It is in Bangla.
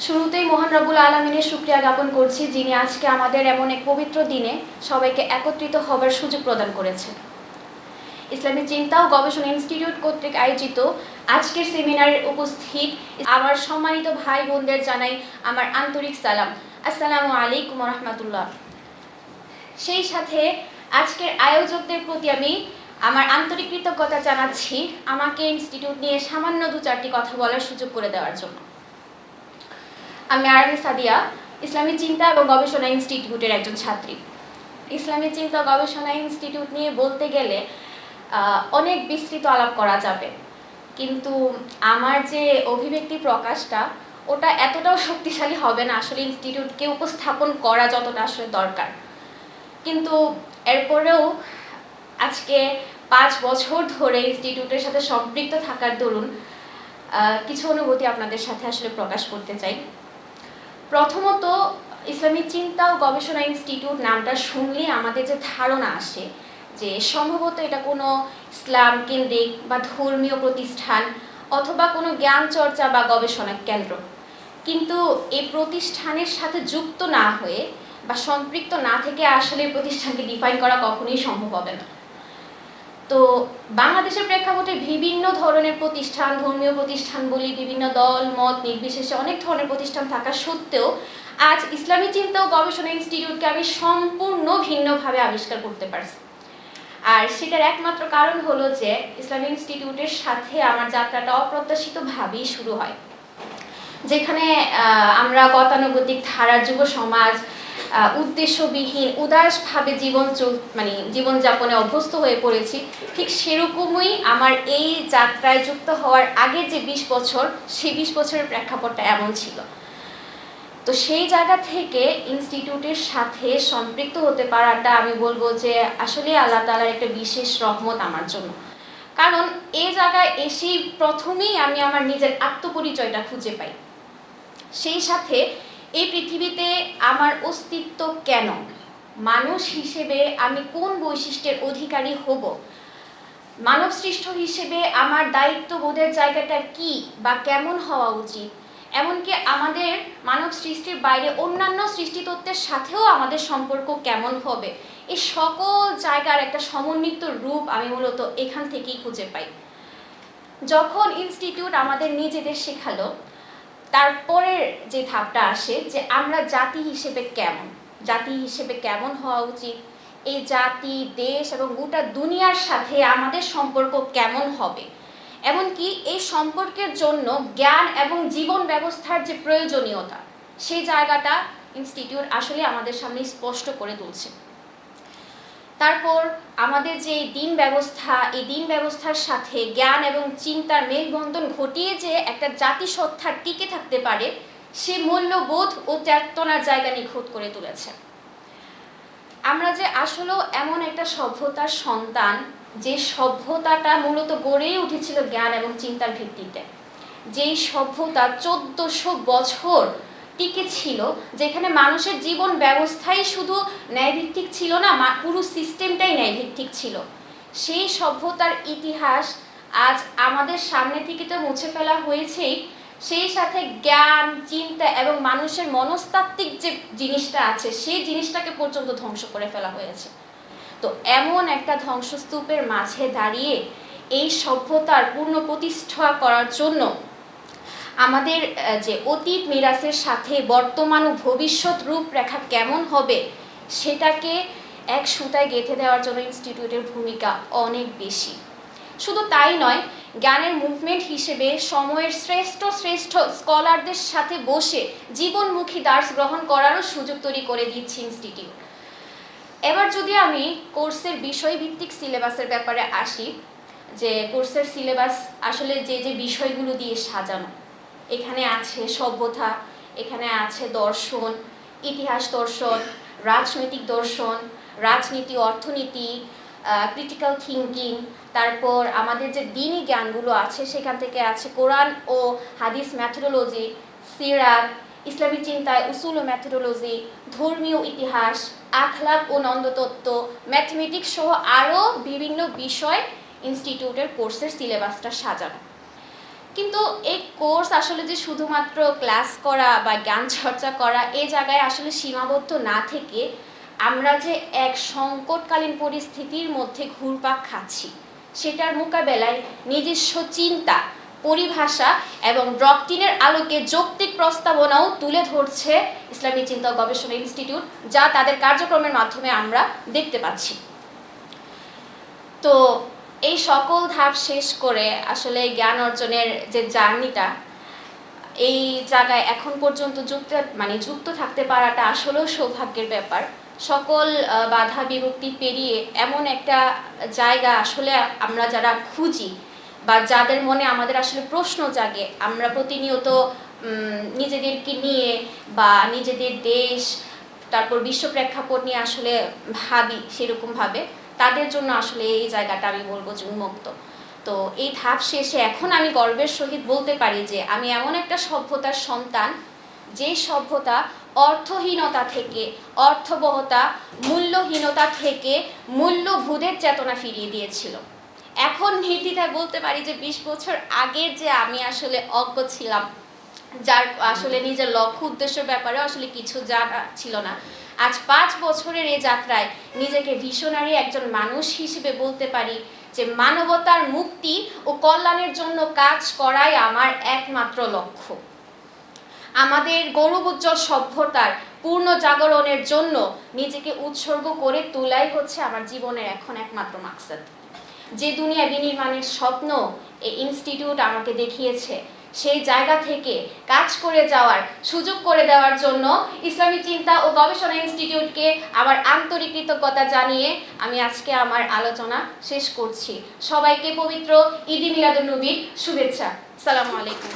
শুরুতেই রব্বুল আলমিনের শুক্রিয়া জ্ঞাপন করছি, যিনি আজকে আমাদের এমন এক পবিত্র দিনে সবাইকে একত্রিত হবার সুযোগ প্রদান ইসলামী চিন্তা ও গবেষণা ইনস্টিটিউট কর্তৃক আয়োজিত আজকের সেমিনারে উপস্থিত আমার সম্মানিত ভাই বোনদের জানাই আমার আন্তরিক সালাম। আসসালামু আলাইকুম রহমতুল্লাহ। সেই সাথে আজকের আয়োজকদের প্রতি আমি আমার আন্তরিক কৃতজ্ঞতা জানাচ্ছি আমাকে ইনস্টিটিউট নিয়ে সামান্য দু চারটি কথা বলার সুযোগ করে দেওয়ার জন্য। আমি আরবি সাদিয়া, ইসলামী চিন্তা এবং গবেষণা ইনস্টিটিউটের একজন ছাত্রী। ইসলামী চিন্তা গবেষণা ইনস্টিটিউট নিয়ে বলতে গেলে অনেক বিস্তৃত আলাপ করা যাবে। কিন্তু আমার যে অভিব্যক্তি প্রকাশটা, ওটা এতটাও শক্তিশালী হবে না আসলে ইনস্টিটিউটকে উপস্থাপন করা যতটা আসলে দরকার। কিন্তু এরপরেও আজকে পাঁচ বছর ধরে ইনস্টিটিউটের সাথে সম্পৃক্ত থাকার দরুন কিছু অনুভূতি আপনাদের সাথে আসলে প্রকাশ করতে চাই। প্রথমত, ইসলামী চিন্তা ও গবেষণা ইনস্টিটিউট নামটা শুনলে আমাদের যে ধারণা আসে, যে সম্ভবত এটা কোনো ইসলাম কেন্দ্রিক বা ধর্মীয় প্রতিষ্ঠান অথবা কোনো জ্ঞান চর্চা বা গবেষণা কেন্দ্র। কিন্তু এই প্রতিষ্ঠানের সাথে যুক্ত না হয়ে বা সম্পৃক্ত না থেকে আসলে প্রতিষ্ঠানকে ডিফাইন করা কখনোই সম্ভব হবে না। তো বাংলাদেশের প্রেক্ষাপটে বিভিন্ন ধরনের প্রতিষ্ঠান, ধর্মীয় প্রতিষ্ঠান বলি, বিভিন্ন দল, মত নির্বিশেষে অনেক ধরনের প্রতিষ্ঠান থাকা সত্ত্বেও আজ ইসলামী চিন্তা ও গবেষণা ইনস্টিটিউটকে আমি সম্পূর্ণ ভিন্নভাবে আবিষ্কার করতে পারছি। আর সেটার একমাত্র কারণ হলো যে ইসলামী ইনস্টিটিউটের সাথে আমার যাত্রাটা অপ্রত্যাশিতভাবেই শুরু হয়। যেখানে আমরা গতানুগতিক, ধারার যুব সমাজ উদ্দেশ্যবিহীন, উদাসভাবে জীবন চল মানে জীবনযাপনে অভ্যস্ত হয়ে পড়েছি, ঠিক সেরকমই আমার এই যাত্রায় যুক্ত হওয়ার আগের যে বিশ বছর, সেই বিশ বছরের প্রেক্ষাপটটা এমন ছিল। তো সেই জায়গা থেকে ইনস্টিটিউটের সাথে সম্পৃক্ত হতে পারাটা আমি বলব যে আসলে আল্লাহ তালার একটা বিশেষ রহমত আমার জন্য। কারণ এই জায়গায় এসেই প্রথমেই আমি আমার নিজের আত্মপরিচয়টা খুঁজে পাই। সেই সাথে এই পৃথিবীতে আমার অস্তিত্ব কেন? মানুষ হিসেবে আমি কোন বৈশিষ্ট্যের অধিকারী হব? মানব সৃষ্ট হিসেবে আমার দায়িত্ববোধের জায়গাটা কি বা কেমন হওয়া উচিত? এমনকি আমাদের মানব সৃষ্টির বাইরে অন্যান্য সৃষ্টিতত্ত্বের সাথেও আমাদের সম্পর্ক কেমন হবে? এই সকল জায়গার একটা সমন্বিত রূপ আমি মূলত এখান থেকেই খুঁজে পাই। যখন ইনস্টিটিউট আমাদের নিজেদের শেখালো তারপরের যে ধাপটা আসে যে আমরা জাতি হিসেবে কেমন? জাতি হিসেবে কেমন হওয়া উচিত? এই জাতি, দেশ এবং গোটা দুনিয়ার সাথে আমাদের সম্পর্ক কেমন হবে? এমনকি এই সম্পর্কের জন্য জ্ঞান এবং জীবন ব্যবস্থার যে প্রয়োজনীয়তা, সেই জায়গাটা ইনস্টিটিউট আসলে আমাদের সামনে স্পষ্ট করে তুলছে। তারপর আমাদের যে দিন ব্যবস্থা, এই দিন ব্যবস্থার সাথে জ্ঞান এবং চিন্তার মেলবন্ধন ঘটিয়ে যে একটা জাতিসত্তা টিকে থাকতে পারে, সে মূল্যবোধ ও চেতনার জায়গা নিখুঁত করে তুলেছে। আমরা যে আসলেও এমন একটা সভ্যতার সন্তান, যে সভ্যতাটা মূলত গড়েই উঠেছিল জ্ঞান এবং চিন্তার ভিত্তিতে। যেই সভ্যতা চোদ্দশো বছর টিকে ছিল, যেখানে মানুষের জীবন ব্যবস্থাই শুধু ন্যায়ভিত্তিক ছিল না পুরো সিস্টেমটাই ন্যায়ভিত্তিক ছিল। সেই সভ্যতার ইতিহাস আজ আমাদের সামনে থেকে তো মুছে ফেলা হয়েছেই। সেই সাথে জ্ঞান, চিন্তা এবং মানুষের মনস্তাত্ত্বিক যে জিনিসটা আছে, সেই জিনিসটাকে পর্যন্ত ধ্বংস করে ফেলা হয়েছে। তো এমন একটা ধ্বংসস্তূপের মাঝে দাঁড়িয়ে এই সভ্যতার পূর্ণ প্রতিষ্ঠা করার জন্য আমাদের যে অতীত মিরাসের সাথে বর্তমান ও ভবিষ্যৎ রূপরেখা কেমন হবে, সেটাকে এক সুতায় গেঁথে দেওয়ার জন্য ইনস্টিটিউটের ভূমিকা অনেক বেশি। শুধু তাই নয়, জ্ঞানের মুভমেন্ট হিসেবে সময়ের শ্রেষ্ঠ শ্রেষ্ঠ স্কলারদের সাথে বসে জীবনমুখী দার্স গ্রহণ করারও সুযোগ তৈরি করে দিচ্ছে ইনস্টিটিউট এবার যদি আমি কোর্সের বিষয়ভিত্তিক সিলেবাসের ব্যাপারে আসি, যে কোর্সের সিলেবাস আসলে যে যে বিষয়গুলো দিয়ে সাজানো এখানে আছে সভ্যতা, এখানে আছে দর্শন, ইতিহাস দর্শন, রাজনৈতিক দর্শন, রাজনীতি, অর্থনীতি ক্রিটিক্যাল থিঙ্কিং তারপর আমাদের যে দিনই জ্ঞানগুলো আছে, সেখান থেকে আছে কোরআন ও হাদিস ম্যাথোডোলজি সিরাত, ইসলামী চিন্তায় উসুল ও ম্যাথোডোলজি ধর্মীয় ইতিহাস, আখলাক ও নন্দতত্ত্ব ম্যাথমেটিক্স সহ আরও বিভিন্ন বিষয় ইনস্টিটিউটের কোর্সের সিলেবাসটা সাজানো। কিন্তু এই কোর্স আসলে যে শুধুমাত্র ক্লাস করা বা জ্ঞান চর্চা করা এই জায়গায় আসলে সীমাবদ্ধ না থেকে আমরা যে এক সংকটকালীন পরিস্থিতির মধ্যে ঘুরপাক খাচ্ছি, সেটার মোকাবেলায় নিজস্ব চিন্তা, পরিভাষা এবং ডক্টিনের আলোকে যৌক্তিক প্রস্তাবনাও তুলে ধরছে ইসলামী চিন্তা গবেষণা ইনস্টিটিউট, যা তাদের কার্যক্রমের মাধ্যমে আমরা দেখতে পাচ্ছি। তো এই সকল ধাপ শেষ করে আসলে জ্ঞান অর্জনের যে জার্নিটা, এই জায়গায় এখন পর্যন্ত যুক্ত মানে যুক্ত থাকতে পারাটা আসলেও সৌভাগ্যের ব্যাপার। সকল বাধা বিভক্তি পেরিয়ে এমন একটা জায়গা আসলে আমরা যারা খুঁজি বা যাদের মনে আমাদের আসলে প্রশ্ন জাগে, আমরা প্রতিনিয়ত নিজেদেরকে নিয়ে বা নিজেদের দেশ, তারপর বিশ্ব প্রেক্ষাপট নিয়ে আসলে ভাবি সেরকমভাবে। তাদের জন্য আসলে এই জায়গাটা আমি বলব যে উন্মুক্ত। তো এই ধাপ শেষে এখন আমি গর্বের সহিত বলতে পারি যে আমি এমন একটা সভ্যতার সন্তান, যে সভ্যতা অর্থহীনতা থেকে, অর্থবহতা, মূল্যহীনতা থেকে মূল্যবোধের চেতনা ফিরিয়ে দিয়েছিল। এখন নির্দ্বিধায় বলতে পারি যে বিশ বছর আগের যে আমি আসলে অজ্ঞ ছিলাম যার আসলে নিজের লক্ষ্য উদ্দেশ্যের ব্যাপারে আসলে কিছু জানা ছিল না। আজ পাঁচ বছরের এই যাত্রায় নিজেকে ভিশনারি একজন মানুষ হিসেবে বলতে পারি যে মানবতার মুক্তি ও কল্যাণের জন্য কাজ করাই আমার একমাত্র লক্ষ্য। আমাদের গৌরব উজ্জ্বল সভ্যতার পূর্ণ জাগরণের জন্য নিজেকে উৎসর্গ করে তোলাই হচ্ছে আমার জীবনের এখন একমাত্র মাকসাদ। যে দুনিয়া বিনির্মাণের স্বপ্ন এই ইনস্টিটিউট আমাকে দেখিয়েছে সেই জায়গা থেকে কাজ করে যাওয়ার সুযোগ করে দেওয়ার জন্য ইসলামী চিন্তা ও গবেষণা ইনস্টিটিউটকে আমার আন্তরিক কৃতজ্ঞতা জানিয়ে আমি আজকে আমার আলোচনা শেষ করছি। সবাইকে পবিত্র ঈদি মিলাদুল নবীর শুভেচ্ছা। সালামু আলাইকুম।